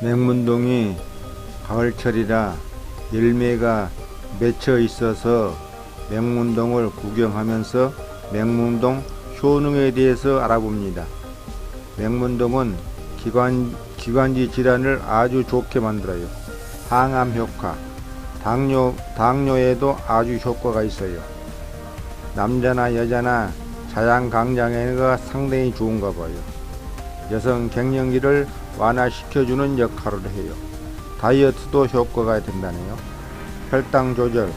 맹문동이 가을철이라 열매가 맺혀 있어서 맹문동을 구경하면서 맹문동 효능에 대해서 알아봅니다. 맹문동은 기관, 기관지 질환을 아주 좋게 만들어요. 항암 효과, 당뇨, 당뇨에도 아주 효과가 있어요. 남자나 여자나 자양 강장에가 상당히 좋은가 봐요. 여성 갱년기를 완화시켜주는 역할을 해요. 다이어트도 효과가 된다네요. 혈당 조절,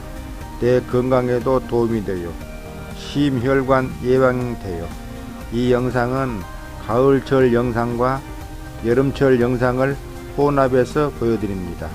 뇌 건강에도 도움이 돼요. 심혈관 예방돼요. 이 영상은 가을철 영상과 여름철 영상을 혼합해서 보여드립니다.